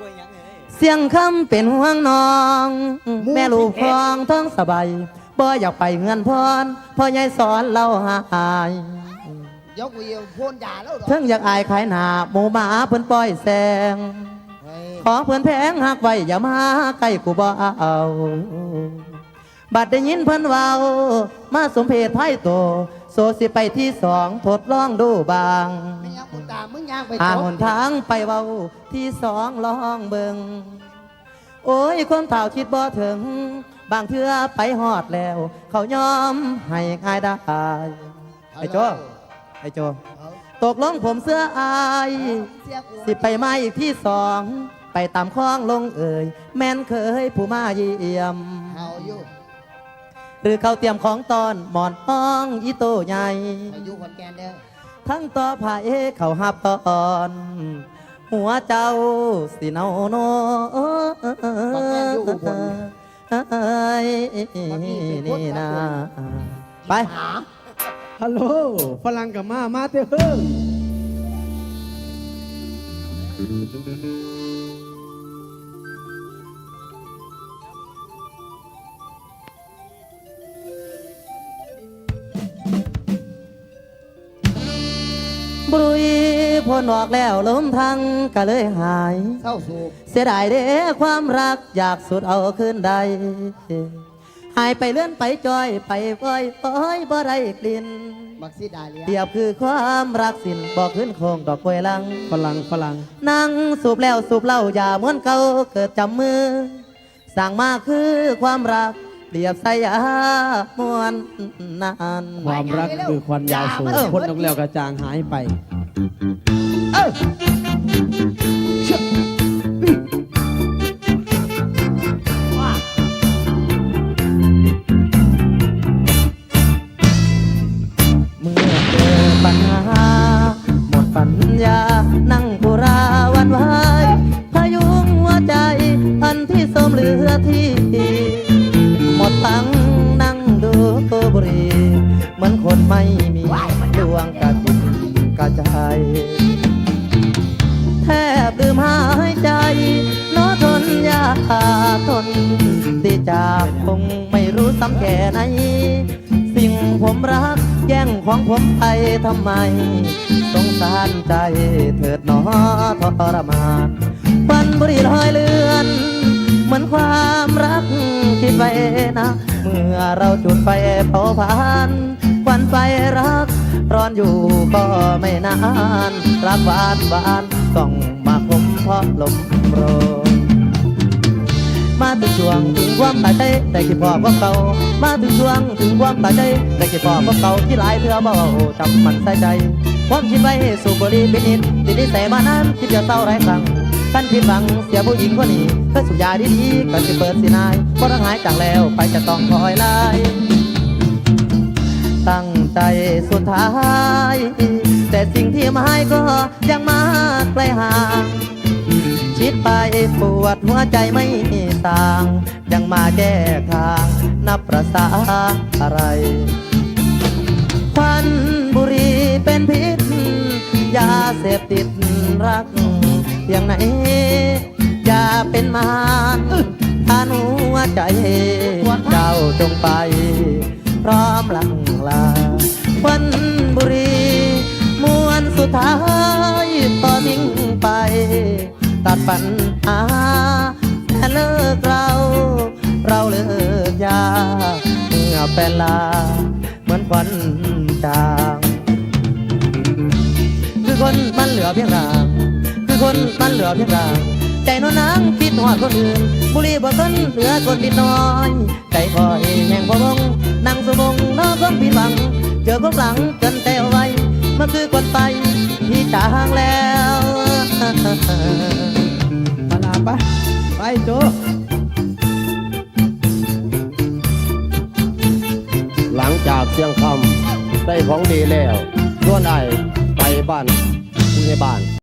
ป่วยหยังเอ้ยเสียงคำเป็นห่วงน้อง แม่ลูกครองทั้งสบายบ่อยากไปเงินพรพ่อยายสอนเราหายเดี๋ยวกูเยี่ยวพ่นยาแล้วเหรอเพิ่งอยากอายขายหน้าหมูหมาเพิ่นปล่อยแซงเฮ้ยของเพิ่นแพงหักไว้อย่ามาใกล้กูบ่เอาบัดได้ยินเพิ่นเว้ามาสมเพศไพ่โต โซสิไปที่สองทดลองดูบางไม่ยังมึงตามมึงยังไปหาจบหนทางไปเว้าที่สองลองเบิงโอ้ยคนเฒ่าคิดบ่ถึง บางเทื่อไปหอดแล้ว เขายอมให้ง่ายได้ไอ้โจ้ไอ้โจเอาตกลงผมเสื้ออาย เสียกูสิไปมาอีกที่สอง ไปตามคลองลงเอ่ยแม่นเคยผู้มาเยี่ยมเอาอยู่ หรือเขาเตรียมของตอนหมอนห้องอีโตใหญ่ อายุคนแกนเด้อทั้งต่อผายเขาหับตอน หัวเจ้าสิเนาโนนี่นะไปหาฮัลโหลฝรั่งกับมา มาเถอะเฮ้ย พ้นออกแล้วลมทั้งก็เลยหาย เศร้าสูบเสียดายเด้ความรักอยากสุดเอาคืนใด หายไปเลื่อนไปจอยไปปล่อยปล่อยบ่ได้กลิ่นบักซีดาเลียเปรียบคือความรักสิ้นบอกขึ้นโคงดอกกล้วยลัง ฝรั่งฝรั่งนั่งสูบแล้วสูบเหล้าอย่าม้วนเก่าเกิดจำมือ สั่งมาคือความรัก เปรียบใส่ยามวนนาน ความรักคือควันยาวสูงคนนกแล้วกระจางหายไป เมื่อเจอปัญหา หมดปัญญา นั่งกุราวันไหวพายุงหัวใจ อันที่สมเหลือที่ หมดตังนั่งดูตัวบุรี เหมือนคนไม่มี จากคงไม่รู้ซ้ำแค่ไหน สิ่งผมรักแย่งของผมไปทำไม สงสารใจเถิดหนอทรมานควันบุรีลอยเลือน เหมือนความรักคิดไว้นะ เมื่อเราจุดไฟเผาผลาญควันไฟรัก ร้อนอยู่ก็ไม่นาน รักหวานหวานต้องมาคมเพราะลมโปรย มาถึงช่วงถึงความตายใจแต่คิดพอพวกเก่ามาถึงช่วงถึงความตายใจแต่คิดพอพวกเก่าที่หลายเพื่อเบาจำมันใส่ใจความคิดไว้สูบบุหรี่เป็นนิดติดนิสัยมานานคิดจะเศร้าหลายครั้งท่านผิดหวังเสียผู้หญิงคนนี้เคยสูบยาดีๆก็สิเปิดสินายเพราะรังหายจากแล้วไปจะต้องคอยไล่ตั้งใจสุดท้าย แต่สิ่งที่หมายก็ยังมาไกลห่าง ดไปปวดหัวใจไม่ต่าง ยังมาแก้ทางนับประสาอะไรควันบุรีเป็นพิษยาเสพติดรักอย่างไหนอย่าเป็นมารทานหัวใจ เจ้าจงไป พร้อมหลังลาควันบุรีมวนสุดท้าย ตัดปัญหาแค่เลิกเรา เราเลิกยาเมื่อแฟนลา เหมือนควันจางคือคนมันเหลือเพียงร่างคือคนมันเหลือเพียงร่างใจนอนนางคิดหอดคนอื่น บุหรีบ่ทนเหลือคนนิดน้อยใจคอยแห่งพวงนั่งสมงนอกต้องผิดหวัง เจอความหลังจนแต่ไว้มันคือคนไปที่จางแล้ว โจหลังจากเสียงคำได้ของดีแล้วส่วนไอไปบ้านผู้ใหญ่บ้าน